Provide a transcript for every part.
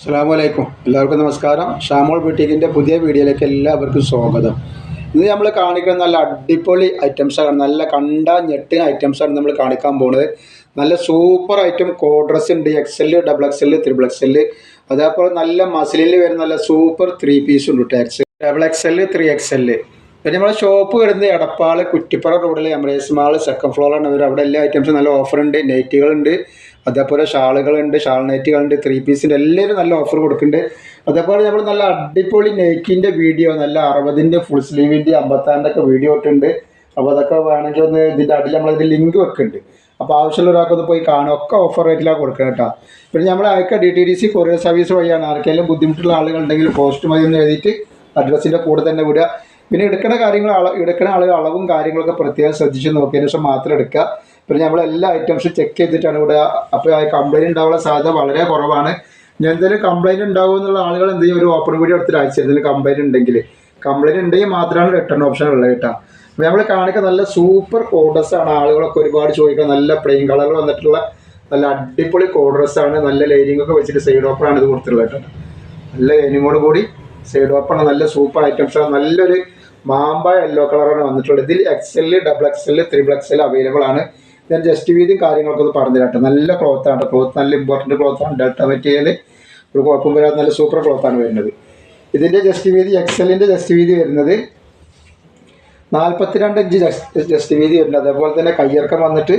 അസ്സാമലൈക്കും എല്ലാവർക്കും നമസ്കാരം. ഷാമോൾ ബുട്ടീക്കിന്റെ പുതിയ വീഡിയോയിലേക്ക് എല്ലാവർക്കും സ്വാഗതം. ഇന്ന് നമ്മൾ കാണിക്കുന്ന നല്ല അടിപൊളി ഐറ്റംസാണ്. നല്ല കണ്ട ഞെട്ടിന് ഐറ്റംസാണ് നമ്മൾ കാണിക്കാൻ പോകുന്നത് നല്ല സൂപ്പർ ഐറ്റം കോഡ്രസ് ഉണ്ട്. X L double X L triple L അതേപോലെ നല്ല മസിലിൽ വരുന്ന നല്ല സൂപ്പർ ത്രീ പീസ് ഉണ്ട് tax double X L three X L പിന്നെ നമ്മളെ ഷോപ്പ് വരുന്നത് എടപ്പാൾ കുറ്റിപ്പുറ റോഡിൽ എമറേസ് മാൾ സെക്കൻഡ് ഫ്ലോറാണ് അവർ അവിടെ എല്ലാ ഐറ്റംസും നല്ല ഓഫറുണ്ട് നെറ്റുകളുണ്ട് അതേപോലെ ഷാളുകളുണ്ട് ഷാൾ നെറ്റുകളുണ്ട് ത്രീ പീസിന്റെ എല്ലാവരും നല്ല ഓഫർ കൊടുക്കുന്നുണ്ട്. അതേപോലെ നമ്മൾ നല്ല അടിപൊളി നെക്കിന്റെ വീഡിയോ നല്ല അറുപതിന്റെ ഫുൾ സ്ലീവിന്റെ അമ്പത്താറിന്റെ ഒക്കെ വീഡിയോ ഇട്ടുണ്ട് അപ്പോൾ അതൊക്കെ വേണമെങ്കിൽ ഒന്ന് ഇതിന്റെ അടിയിൽ നമ്മളതിന്റെ ലിങ്ക് വെക്കുന്നുണ്ട്. അപ്പോൾ ആവശ്യമുള്ള ഒരാൾക്കൊന്ന് പോയി കാണും ഒക്കെ ഓഫർ റേറ്റിലാണ് കൊടുക്കുക കേട്ടോ. പിന്നെ നമ്മൾ അയക്കുക D T D C courier service വഴിയാണ്. ആർക്കെങ്കിലും ബുദ്ധിമുട്ടുള്ള ആളുകളുണ്ടെങ്കിൽ പോസ്റ്റ് മതി എന്ന് എഴുതിയിട്ട് അഡ്രസ്സിന്റെ കൂടെ തന്നെ വിടുക. പിന്നെ എടുക്കുന്ന കാര്യങ്ങൾ എടുക്കുന്ന ആളുകൾ അളവും കാര്യങ്ങളൊക്കെ പ്രത്യേകം ശ്രദ്ധിച്ച് നോക്കിയതിന് ശേഷം മാത്രം എടുക്കുക. പിന്നെ നമ്മൾ എല്ലാ ഐറ്റംസും ചെക്ക് ചെയ്തിട്ടാണ് ഇവിടെ അപ്പോൾ കംപ്ലൈന്റ് ഉണ്ടാവാനുള്ള സാധ്യത വളരെ കുറവാണ്. ഞാൻ എന്തെങ്കിലും കംപ്ലൈന്റ് ഉണ്ടാവും എന്നുള്ള ആളുകൾ എന്ത് ചെയ്യും? ഒരു ഓപ്പൺ വീഡിയോ എടുത്തിട്ട് അയച്ചു എന്തെങ്കിലും കംപ്ലൈന്റ് ഉണ്ടെങ്കിൽ. കംപ്ലൈന്റ് ഉണ്ടെങ്കിൽ മാത്രമാണ് റിട്ടേൺ ഓപ്ഷൻ ഉള്ളത് കേട്ടോ. അപ്പോൾ നമ്മൾ കാണിക്കുന്ന നല്ല സൂപ്പർ ആണ്. ആളുകളൊക്കെ ഒരുപാട് ചോദിക്കുന്നത് നല്ല പ്ലെയിൻ കളറിൽ വന്നിട്ടുള്ള നല്ല അടിപൊളി ആണ്. നല്ല ലൈനിങ് ഒക്കെ വെച്ചിട്ട് സൈഡ് ഓപ്പൺ ആണ് ഇത് കൊടുത്തിട്ടുള്ളത് കേട്ടോ. നല്ല ലൈനിങ്ങോട് കൂടി സൈഡ് ഓപ്പൺ നല്ല സൂപ്പർ ഐറ്റംസ് ആണ്. നല്ലൊരു മാമ്പ യെല്ലോ കളറാണ് വന്നിട്ടുള്ളത്. ഇതിൽ X L double X L triple X L available ആണ്. ഞാൻ ജസ്റ്റ് വീതിയും കാര്യങ്ങളൊക്കെ ഒന്ന് പറഞ്ഞു തരാട്ടെ നല്ല ക്ലോത്ത് ആണ് ക്ലോത്ത് നല്ല ഇമ്പോർട്ടന്റ് ആണ്. ഡെൽറ്റ മെറ്റീരിയൽ ഒരു കുഴപ്പം വരാത്ത നല്ല സൂപ്പർ ക്ലോത്ത് ആണ് വരുന്നത്. ഇതിന്റെ ജസ്റ്റ് വീതി എക്സലിന്റെ ജസ്റ്റ് വീതി വരുന്നത് നാൽപ്പത്തിരണ്ട് ഇഞ്ച് ജസ്റ്റ് വീതി വരുന്നത്. അതേപോലെ തന്നെ കയ്യിറക്കം വന്നിട്ട്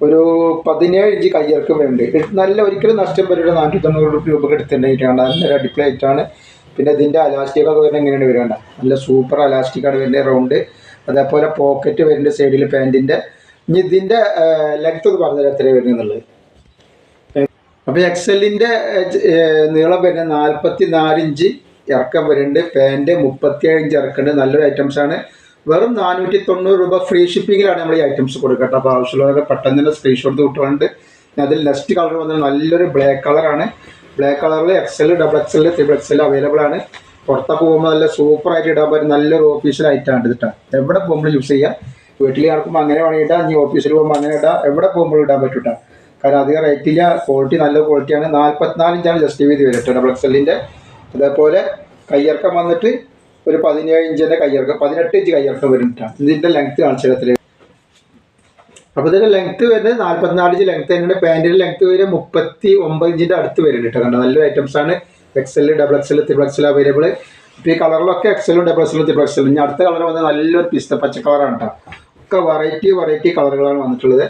ഒരു പതിനേഴ് ഇഞ്ച് കയ്യിറക്കം വരുന്നുണ്ട്. നല്ല ഒരിക്കലും നഷ്ടം വരില്ല. നാനൂറ്റി തൊണ്ണൂറ് രൂപ എടുത്തിട്ടുണ്ടായിട്ടാണ് നല്ലൊരു അടിപ്ലേറ്റാണ് പിന്നെ ഇതിന്റെ അലാസ്റ്റിക്കൊക്കെ വരുന്നത് എങ്ങനെയാണ് വരേണ്ട നല്ല സൂപ്പർ അലാസ്റ്റിക്കാണ് വരുന്നത്. റൗണ്ട് അതേപോലെ പോക്കറ്റ് വരുന്നുണ്ട് സൈഡിൽ പാന്റിന്റെ ഇനി ഇതിന്റെ ലെങ്ത് ഒന്ന് പറഞ്ഞുതരാം എത്രയാണ് വരുന്നത് എന്നുള്ളത്. അപ്പോൾ എക്സലിന്റെ നീളം വരുന്നത് നാൽപ്പത്തി നാലിഞ്ച് ഇറക്കം വരുന്നുണ്ട് പാന്റ് മുപ്പത്തിയേഴ് ഇഞ്ച് ഇറക്കുന്നുണ്ട് നല്ലൊരു ഐറ്റംസ് ആണ്. വെറും നാനൂറ്റി തൊണ്ണൂറ് രൂപ ഫ്രീ ഷിപ്പിങ്ങിലാണ് നമ്മൾ ഈ ഐറ്റംസ് കൊടുക്കട്ടെ അപ്പോൾ ആവശ്യമുള്ളവരൊക്കെ പെട്ടെന്ന് തന്നെ സ്ക്രീൻഷോട്ട് കിട്ടുന്നുണ്ട് അതിൽ നെക്സ്റ്റ് കളർ വന്നത് നല്ലൊരു ബ്ലാക്ക് കളറാണ് ബ്ലാക്ക് കളറിൽ XL double XL triple XL available ആണ്. പുറത്തൊക്കെ പോകുമ്പോൾ നല്ല സൂപ്പർ ആയിട്ട് ഇടാൻ പറ്റും നല്ലൊരു ഓഫീഷ്യൽ ആണ് ഇതിട്ടാ എവിടെ പോകുമ്പോൾ യൂസ് ചെയ്യാം. വീട്ടിൽ ആർക്കും അങ്ങനെ വേണമെങ്കിൽ ഇടാം ഇനി ഓഫീസിൽ പോകുമ്പോൾ അങ്ങനെ ഇടാം എവിടെ പോകുമ്പോൾ ഇടാൻ പറ്റൂട്ട. കാരണം അധികം റേറ്റില്ല ക്വാളിറ്റി നല്ല ക്വാളിറ്റിയാണ് നാൽപ്പത്തിനാലിഞ്ചാണ് ജസ്റ്റ് വീതി ഡബിൾ എക്സലിന്റെ അതേപോലെ കയ്യിറക്കം വന്നിട്ട് ഒരു പതിനേഴ് ഇഞ്ചിന്റെ കയ്യിറക്കം പതിനെട്ട് ഇഞ്ച് കയ്യിറക്കം വരുന്നിട്ടാണ് ഇതിന്റെ ലെങ്ത് കാണിച്ചിടത്തിൽ അപ്പോൾ ഇതിന്റെ ലെങ്ത് വരുന്നത് നാൽപ്പത്തിനാല് ഇഞ്ച് ലെങ്ത് തന്നെയാണ്. പാന്റിന്റെ ലെങ്ത് വരെ മുപ്പത്തി ഒമ്പത് ഇഞ്ചിന്റെ അടുത്ത് വരുന്നുണ്ട് കണ്ടോ നല്ലൊരു ഐറ്റംസ് ആണ്. XL double XL triple XL available ഇപ്പോൾ ഈ കളറിലൊക്കെ എക്സലും ഡബിൾ എക്സലും ത്രിബിൾ എക്സലും ഇനി അടുത്ത കളർ വന്നത് നല്ലൊരു പിസ്ത പച്ച കളറാണ് കേട്ടോ. ഒക്കെ വെറൈറ്റി വെറൈറ്റി കളറുകളാണ് വന്നിട്ടുള്ളത്.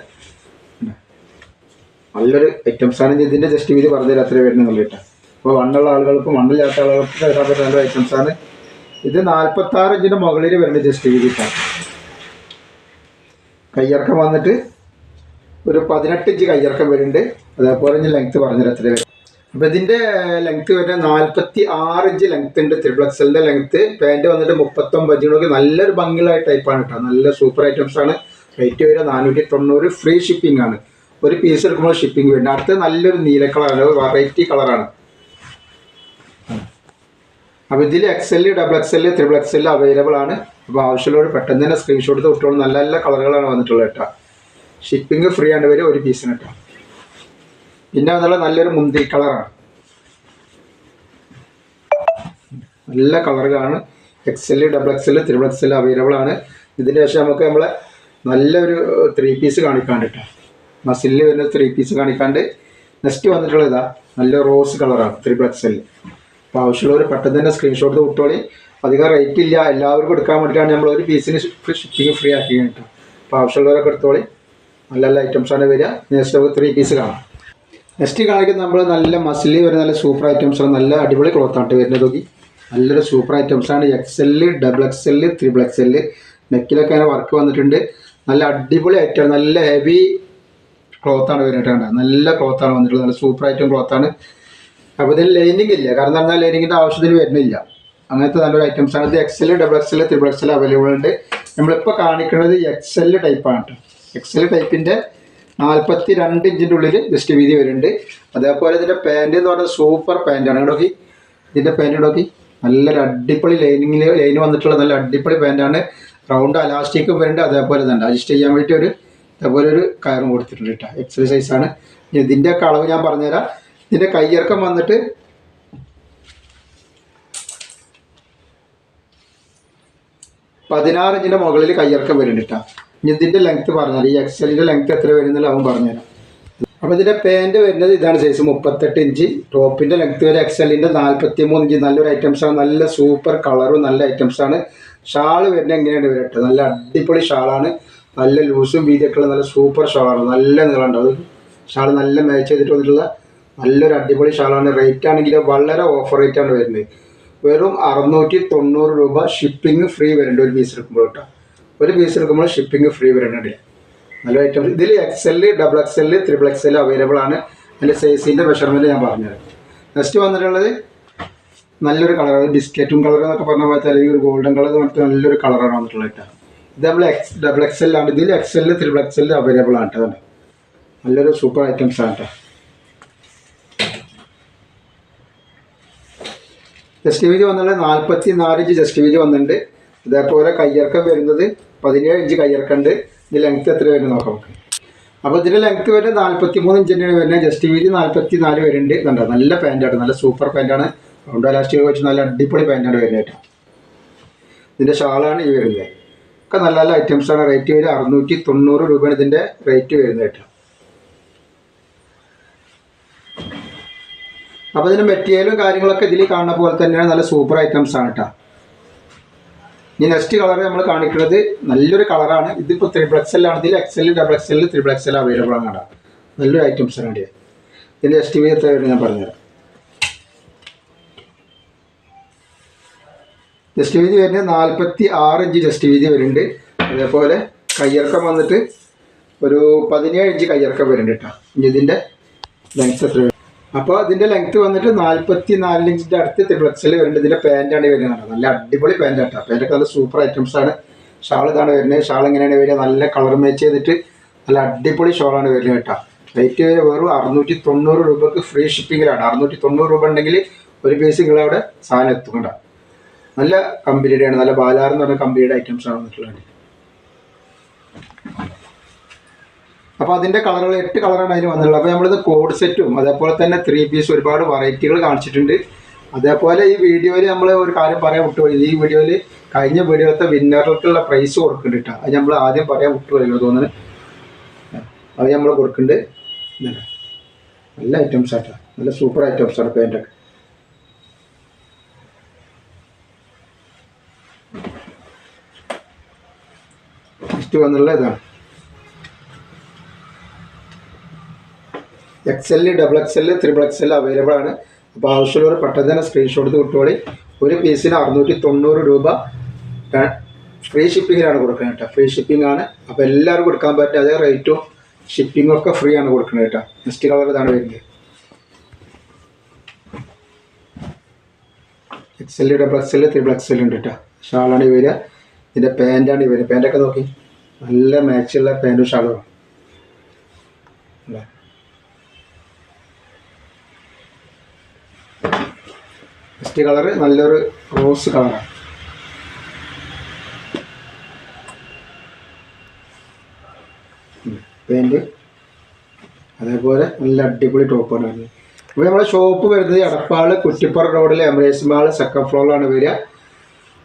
നല്ലൊരു ഐറ്റംസ് ആണ് ഇതിന്റെ ജസ്റ്റ് വീതി പറഞ്ഞു തരാം അത്ര വരുന്നുള്ളൂ കേട്ടോ. അപ്പോൾ വണ്ണുള്ള ആളുകൾക്കും മണ്ണില്ലാത്ത ആളുകൾക്കും ഇടാൻ പറ്റുന്ന നല്ല ഐറ്റംസ് ആണ് ഇത് നാൽപ്പത്താറ് ഇഞ്ചിന്റെ മുകളിൽ വരുന്ന ജസ്റ്റ് വീതി കേട്ടോ. കയ്യിറക്കം വന്നിട്ട് ഒരു പതിനെട്ട് ഇഞ്ച് കയ്യിറക്കം വരുന്നുണ്ട്. അതേപോലെ ഇനി ലെങ്ത് പറഞ്ഞുതരാം. എത്ര വരും. അപ്പോൾ ഇതിന്റെ ലെങ്ത് വരുന്നത് നാൽപ്പത്തി ആറ് ഇഞ്ച് ലെങ്ത് ഉണ്ട് ത്രിബിൾ എക്സലിന്റെ ലെങ്ത് പാന്റ് വന്നിട്ട് മുപ്പത്തൊമ്പത് ഇഞ്ചിനൊക്കെ നല്ലൊരു ഭംഗിയുള്ള ടൈപ്പാണ് കേട്ടോ നല്ല സൂപ്പർ ഐറ്റംസ് ആണ്. റേറ്റ് വരിക നാനൂറ്റി തൊണ്ണൂറ് ഫ്രീ ഷിപ്പിംഗ് ആണ്. ഒരു പീസ് എടുക്കുമ്പോൾ ഷിപ്പിംഗ് വരുന്നത് അടുത്ത് നല്ലൊരു നീല കളറാണ് വെറൈറ്റി കളറാണ് അപ്പോൾ ഇതിൽ XL double XL triple XL available ആണ്. അപ്പോൾ ആവശ്യമുള്ളവർ പെട്ടെന്ന് തന്നെ സ്ക്രീൻഷോട്ട് തൊട്ടുകൊണ്ട് നല്ല നല്ല കളറുകളാണ് വന്നിട്ടുള്ളത് കേട്ടോ ഷിപ്പിംഗ് ഫ്രീ ആണ്. വരും ഒരു പീസിന് കേട്ടോ പിന്നെ അതുള്ള നല്ലൊരു മുന്തി കളറാണ് നല്ല കളറുകളാണ് XL double XL triple XL available ആണ്. ഇതിന് ശേഷം നമുക്ക് നമ്മളെ നല്ലൊരു ത്രീ പീസ് കാണിക്കാണ്ട് കേട്ടോ മസിലിൽ വരുന്ന ത്രീ പീസ് കാണിക്കാണ്ട് നെക്സ്റ്റ് വന്നിട്ടുള്ള ഇതാ നല്ല റോസ് കളറാണ് ത്രിബിൾ എക്സൽ അപ്പോൾ ആവശ്യമുള്ളവർ പെട്ടെന്ന് തന്നെ സ്ക്രീൻഷോട്ട് വിട്ടോളി. അധികം റേറ്റ് ഇല്ല. എല്ലാവർക്കും എടുക്കാൻ വേണ്ടിയിട്ടാണ് നമ്മൾ ഒരു പീസിന് ഷിപ്പിംഗ് ഫ്രീ ആക്കി കേട്ടോ അപ്പോൾ ആവശ്യമുള്ളവരൊക്കെ എടുത്തോളി. നല്ല നല്ല ഐറ്റംസാണ് വരിക. നെക്സ്റ്റ് നമുക്ക് ത്രീ പീസ് കാണാം. നെക്സ്റ്റ് കാണിക്കുന്നത് നമ്മൾ നല്ല മസിലി വരുന്ന നല്ല സൂപ്പർ ഐറ്റംസ് ആണ് നല്ല അടിപൊളി ക്ലോത്ത് ആണ് വരുന്നത് നോക്കി. നല്ലൊരു സൂപ്പർ ഐറ്റംസ് ആണ്. X L double X L triple X L നെക്കിലൊക്കെ അങ്ങനെ വർക്ക് വന്നിട്ടുണ്ട്. നല്ല അടിപൊളി ഐറ്റം നല്ല ഹെവി ക്ലോത്താണ് വരുന്നത് നല്ല ക്ലോത്താണ് വന്നിട്ടുള്ളത്. നല്ല സൂപ്പർ ഐറ്റം ക്ലോത്താണ് അപ്പോൾ ഇതിൽ ലൈനിങ് ഇല്ല. കാരണം എന്താ പറഞ്ഞാൽ ലൈനിങ്ങിന്റെ ആവശ്യത്തിന് വരുന്നില്ല. അങ്ങനത്തെ നല്ലൊരു ഐറ്റംസ് ആണ്. ഇത് XL double X XL triple XL available ഉണ്ട്. നമ്മളിപ്പോൾ കാണിക്കുന്നത് എക്സ് എക്സൽ ടൈപ്പാണ് കേട്ടോ എക്സൽ ടൈപ്പിന്റെ നാൽപ്പത്തി രണ്ട് ഇഞ്ചിന്റെ ഉള്ളിൽ ബെസ്റ്റ് വീതി വരുന്നുണ്ട്. അതേപോലെ ഇതിന്റെ പാന്റ് എന്ന് പറഞ്ഞാൽ സൂപ്പർ പാന്റാണ് ഇടോക്കി ഇതിന്റെ പാന്റ് ഇടോക്കി നല്ലൊരു അടിപൊളി ലൈനിങ്ങിൽ ലൈൻ വന്നിട്ടുള്ള നല്ല അടിപൊളി പാന്റാണ് റൗണ്ട് അലാസ്റ്റിക്കും വരുന്നുണ്ട്. അതേപോലെ തന്നെ അഡ്ജസ്റ്റ് ചെയ്യാൻ വേണ്ടി ഒരു അതേപോലെ ഒരു കയറും കൊടുത്തിട്ടുണ്ട് കേട്ടോ. എക്സസൈസ് ആണ്. ഇതിന്റെ അളവ് ഞാൻ പറഞ്ഞുതരാം. ഇതിന്റെ കയ്യിറക്കം വന്നിട്ട് പതിനാറ് ഇഞ്ചിന്റെ മുകളിൽ കയ്യിറക്കം വരുന്നുണ്ട് കേട്ടോ. ഇനി ഇതിന്റെ ലെങ്ത്ത് പറഞ്ഞാൽ ഈ എക്സലിന്റെ ലെങ്ത്ത് എത്ര വരുന്നില്ല അവൻ പറഞ്ഞുതരാം. അപ്പോൾ ഇതിന്റെ പാന്റ് വരുന്നത് ഇതാണ് സൈസ് മുപ്പത്തെട്ട് ഇഞ്ച്. ടോപ്പിന്റെ ലെങ്ത്ത് വരെ എക്സലിന്റെ നാൽപ്പത്തി മൂന്ന് ഇഞ്ച്. നല്ലൊരു ഐറ്റംസാണ് നല്ല സൂപ്പർ കളറും നല്ല ഐറ്റംസാണ് ഷാൾ വരുന്നത് എങ്ങനെയാണ് വരട്ടെ നല്ല അടിപൊളി ഷാളാണ്. നല്ല ലൂസും വീതിയൊക്കെ ഉള്ള നല്ല സൂപ്പർ ഷാളാണ്. നല്ല നീളമുണ്ട്. അത് ഷാൾ നല്ല മാച്ച് ചെയ്തിട്ട് വന്നിട്ടുള്ള നല്ലൊരു അടിപൊളി ഷാളാണ്. റേറ്റ് ആണെങ്കിൽ വളരെ ഓഫർ റേറ്റാണ് വരുന്നത്. വെറും അറുന്നൂറ്റി തൊണ്ണൂറ് രൂപ ഷിപ്പിംഗ് ഫ്രീ വരുന്നുണ്ട് ഒരു പീസ് എടുക്കുമ്പോൾ കേട്ടോ. ഒരു പീസ് എടുക്കുമ്പോൾ ഷിപ്പിംഗ് ഫ്രീ വരുന്നുണ്ട് നല്ല ഐറ്റം ഇതിൽ XL double XL triple XL available ആണ്. അതിന്റെ സൈസിന്റെ മെഷർമെന്റ് ഞാൻ പറഞ്ഞുതരാം. നെക്സ്റ്റ് വന്നിട്ടുള്ളത് നല്ലൊരു കളറാണ് ബിസ്ക്കറ്റും കളർ എന്നൊക്കെ പറഞ്ഞ പോലെ അല്ലെങ്കിൽ ഒരു ഗോൾഡൻ കളർ പറഞ്ഞിട്ട് നല്ലൊരു കളറാണ് വന്നിട്ടുള്ളത് കേട്ടോ ഇത് നമ്മൾ എക്സ് ഡബിൾ എക്സെല്ലാണ് ഇതിൽ എക്സെൽ ത്രിബിൾ എക്സെൽ അവൈലബിൾ ആണ് കേട്ടോ. നല്ലൊരു സൂപ്പർ ഐറ്റംസ് ആണ് കേട്ടോ. ജസ്റ്റ് വീതി വന്നിട്ടുണ്ട് നാൽപ്പത്തി നാല് ഇഞ്ച് ജസ്റ്റ് വീതി വന്നിട്ടുണ്ട്. ഇതേപോലെ കയ്യിറക്കം വരുന്നത് പതിനേഴ് ഇഞ്ച് കയ്യിറക്കണ്ട് ഇത് ലെങ്ത് എത്ര വരുന്നത് നോക്കാം നമുക്ക്. അപ്പോൾ ഇതിന്റെ ലെങ്ത് വരെ നാൽപ്പത്തി മൂന്ന് ഇഞ്ച് തന്നെയാണ് വരുന്നത്. ജസ്റ്റ് വീതി നാൽപ്പത്തി നാല് വരുന്നുണ്ട്. ഇതുണ്ട്? നല്ല പാന്റാണ് നല്ല സൂപ്പർ പാന്റാണ് റൗണ്ട് അലാസ്റ്റിക് വെച്ച് നല്ല അടിപൊളി പാന്റാണ് വരുന്നത് കേട്ടോ. ഇതിന്റെ ഷാളാണ് ഈ വരുന്നത്. ഒക്കെ നല്ല നല്ല ഐറ്റംസാണ് റേറ്റ് വരിക അറുന്നൂറ്റി തൊണ്ണൂറ് രൂപയാണ് ഇതിന്റെ റേറ്റ് വരുന്നത് കേട്ടോ. അപ്പോൾ ഇതിന്റെ മെറ്റീരിയലും കാര്യങ്ങളൊക്കെ ഇതിൽ കാണുന്ന പോലെ തന്നെയാണ്. നല്ല സൂപ്പർ ഐറ്റംസ് ആണ് കേട്ടോ. ഇനി നെക്സ്റ്റ് കളർ നമ്മൾ കാണിക്കുന്നത് നല്ലൊരു കളറാണ് ഇതിപ്പോൾ ത്രിബിൾ എക്സൽ ആണ് XL double XL triple XL available ആണ് കേട്ടോ. നല്ലൊരു ഐറ്റംസ് ആണ് ഇത് ഇതിന്റെ എസ് വി എത്ര ഞാൻ പറഞ്ഞുതരാം. ജസ്റ്റ് വീതി വരുന്നത് നാൽപ്പത്തി ആറ് ഇഞ്ച് ജസ്റ്റ് വീതി വരുന്നുണ്ട്. അതേപോലെ കയ്യിറക്കം വന്നിട്ട് ഒരു പതിനേഴ് ഇഞ്ച് കയ്യിറക്കം വരുന്നുണ്ട് കേട്ടോ. ഇനി ഇതിന്റെ ലെങ്സ് എത്ര അപ്പോൾ ഇതിന്റെ ലെങ്ത് വന്നിട്ട് നാൽപ്പത്തി നാല് ഇഞ്ചിന്റെ അടുത്ത് ത്രിപ്ലക്സിൽ വരുന്നുണ്ട്. ഇതിന്റെ പാന്റാണ് വരുന്നത് നല്ല അടിപൊളി പാന്റ് കേട്ടോ പാന്റൊക്കെ നല്ല സൂപ്പർ ഐറ്റംസ് ആണ്. ഷാൾ ഇതാണ് വരുന്നത്. ഷാൾ എങ്ങനെയാണ് വരിക? നല്ല കളർ മാച്ച് ചെയ്തിട്ട് നല്ല അടിപൊളി ഷോളാണ് വരുന്നത് കേട്ടോ. റേറ്റ് വരെ വെറും അറുന്നൂറ്റി തൊണ്ണൂറ് രൂപക്ക് ഫ്രീ ഷിപ്പിങ്ങിലാണ് അറുന്നൂറ്റി തൊണ്ണൂറ് രൂപ ഉണ്ടെങ്കിൽ ഒരു പീസ് നിങ്ങളവിടെ സാധനം എത്തും കേട്ടോ. നല്ല കമ്പനിയുടെയാണ് നല്ല ബാലാർ എന്ന് പറഞ്ഞ കമ്പനിയുടെ ഐറ്റംസ് ആണ് വന്നിട്ടുള്ളത്. അപ്പോൾ അതിന്റെ കളറുകൾ എട്ട് കളറാണ് അതിന് വന്നിട്ടുള്ളത്. അപ്പോൾ നമ്മളിത് കോഡ് സെറ്റും അതേപോലെ തന്നെ ത്രീ പീസ് ഒരുപാട് വെറൈറ്റികൾ കാണിച്ചിട്ടുണ്ട്. അതേപോലെ ഈ വീഡിയോയിൽ നമ്മൾ ഒരു കാര്യം പറയാൻ വിട്ടുപോയി. ഈ വീഡിയോയിൽ കഴിഞ്ഞ വീഡിയോത്തെ വിന്നറുകൾക്കുള്ള പ്രൈസ് കൊടുക്കുന്നുണ്ട് കേട്ടോ. അത് നമ്മൾ ആദ്യം പറയാൻ വിട്ടുപോയല്ലോ തോന്നുന്നു. അത് നമ്മൾ കൊടുക്കുന്നുണ്ട്. നല്ല ഐറ്റംസ് ആട്ടോ. നല്ല സൂപ്പർ ഐറ്റംസ് ആണ് പാന്റൊക്കെ നെക്സ്റ്റ് വന്നുള്ള ഇതാണ്. X L double X L triple X L available ആണ്. അപ്പോൾ ആവശ്യമുള്ളവർ പെട്ടെന്ന് തന്നെ സ്ക്രീൻഷോട്ട് എടുത്ത് ഒരു പീസിന് അറുന്നൂറ്റി തൊണ്ണൂറ് രൂപ ഫ്രീ ഷിപ്പിങ്ങിലാണ് കൊടുക്കുന്നത് കേട്ടോ. ഫ്രീ ഷിപ്പിംഗ് ആണ്. അപ്പോൾ എല്ലാവരും കൊടുക്കാൻ പറ്റും. അതേ റേറ്റും ഷിപ്പിംഗ് ഒക്കെ ഫ്രീ ആണ് കൊടുക്കുന്നത് കേട്ടോ. നെക്സ്റ്റ് കളർ ഇതാണ് വരുന്നത്. X L double X L triple X L ഉണ്ട് കേട്ടോ. ഷാളാണ് വരിക. ഇതിന്റെ പാന്റാണ് വരിക. പാന്റൊക്കെ നോക്കി. നല്ല മാച്ചുള്ള പാന്റും ഷാളുമാണ് ഫസ്റ്റ് കളർ നല്ലൊരു റോസ് കളറാണ് പാന്റ് അതേപോലെ നല്ല അടിപൊളി ടോപ്പാണ് വരുന്നത്. അപ്പോൾ നമ്മുടെ ഷോപ്പ് വരുന്നത് എടപ്പാൾ കുറ്റിപ്പുറ റോഡിൽ എമറേസ് മാൾ സെക്കൻഡ് ഫ്ലോറിലാണ് വരിക.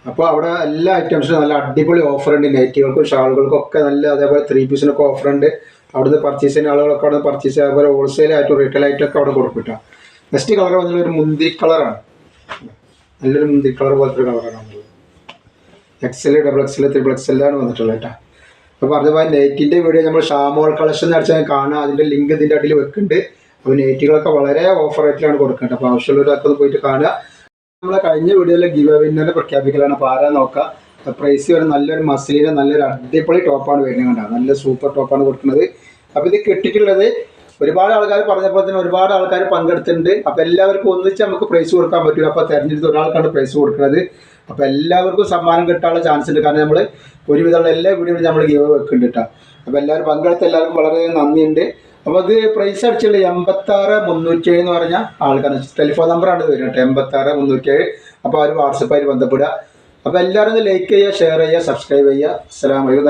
അപ്പോൾ അവിടെ എല്ലാ ഐറ്റംസിനും നല്ല അടിപൊളി ഓഫർ ഉണ്ട്. നൈറ്റികൾക്കും ഷാളുകൾക്കും ഒക്കെ നല്ല അതേപോലെ ത്രീ പീസിനൊക്കെ ഓഫർ ഉണ്ട്. അവിടുന്ന് പർച്ചേസ് ചെയ്യുന്ന ആളുകളൊക്കെ അവിടെ പർച്ചേസ് ചെയ്യുക അതുപോലെ ഹോൾസെയിൽ ആയിട്ടും റീറ്റെയിൽ ആയിട്ടൊക്കെ അവിടെ കൊടുക്കും കേട്ടോ നെക്സ്റ്റ് കളർ വന്നിട്ടുള്ള ഒരു മുന്തിരി കളറാണ് നല്ലൊരു മുന്തിരി കളർ പോലത്തെ ഒരു കളറാണ് വന്നത് എക്സൽ ഡബിൾ എക്സൽ ത്രിബിൾ എക്സലാണ് വന്നിട്ടുള്ളത് കേട്ടോ. അപ്പോൾ പറഞ്ഞ പോലെ നെറ്റിന്റെ വീഡിയോ നമ്മൾ ഷാമോൾ കളക്ഷൻ അടിച്ചാൽ കാണാം. അതിന്റെ ലിങ്ക് ഇതിന്റെ അടിയിൽ വെക്കുന്നുണ്ട്. അപ്പോൾ നെറ്റുകളൊക്കെ വളരെ ഓഫർ റേറ്റിലാണ് കൊടുക്കേണ്ടത് അപ്പോൾ ആവശ്യമുള്ളവരൊക്കെ ഒന്ന് പോയിട്ട് കാണുക. നമ്മളെ കഴിഞ്ഞ വീഡിയോയിൽ ഗിവ് വിന്നറെ പ്രഖ്യാപിക്കലാണ്. അപ്പോൾ ആരാ നോക്കുക പ്രൈസ് വരെ നല്ലൊരു മസീലിന്റെ നല്ലൊരു അടിപൊളി ടോപ്പാണ് വരുന്നത് കണ്ടോ? നല്ല സൂപ്പർ ടോപ്പാണ് കൊടുക്കുന്നത്. അപ്പോൾ ഇത് കിട്ടിയിട്ടുള്ളത് ഒരുപാട് ആൾക്കാർ പറഞ്ഞപ്പോൾ തന്നെ ഒരുപാട് ആൾക്കാർ പങ്കെടുത്തിട്ടുണ്ട്. അപ്പോൾ എല്ലാവർക്കും ഒന്നിച്ച് നമുക്ക് പ്രൈസ് കൊടുക്കാൻ പറ്റില്ല അപ്പോൾ തിരഞ്ഞെടുത്ത് ഒരാൾക്കാണ് പ്രൈസ് കൊടുക്കുന്നത്. അപ്പോൾ എല്ലാവർക്കും സമ്മാനം കിട്ടാനുള്ള ചാൻസ് ഉണ്ട്. കാരണം നമ്മൾ ഒരുവിധമുള്ള എല്ലാ വീഡിയോയിലും നമ്മൾ ഗീവ് വെക്കുന്നുണ്ട് കേട്ടോ അപ്പോൾ എല്ലാവരും പങ്കെടുത്ത എല്ലാവർക്കും വളരെ നന്ദിയുണ്ട്. അപ്പോൾ അത് പ്രൈസ് അടിച്ചുള്ള എൺപത്താറ് മുന്നൂറ്റേഴ് എന്ന് പറഞ്ഞ ആൾക്കാണ് ടെലിഫോൺ നമ്പർ ആണ് വരുന്നത് കേട്ടോ മുന്നൂറ്റി ഏഴ് അപ്പോൾ അവർ വാട്സപ്പായിട്ട് ബന്ധപ്പെടുക. അപ്പോൾ എല്ലാവരും ലൈക്ക് ചെയ്യുക ഷെയർ ചെയ്യുക സബ്സ്ക്രൈബ് ചെയ്യുക. അസ്സലാമലൈക്കും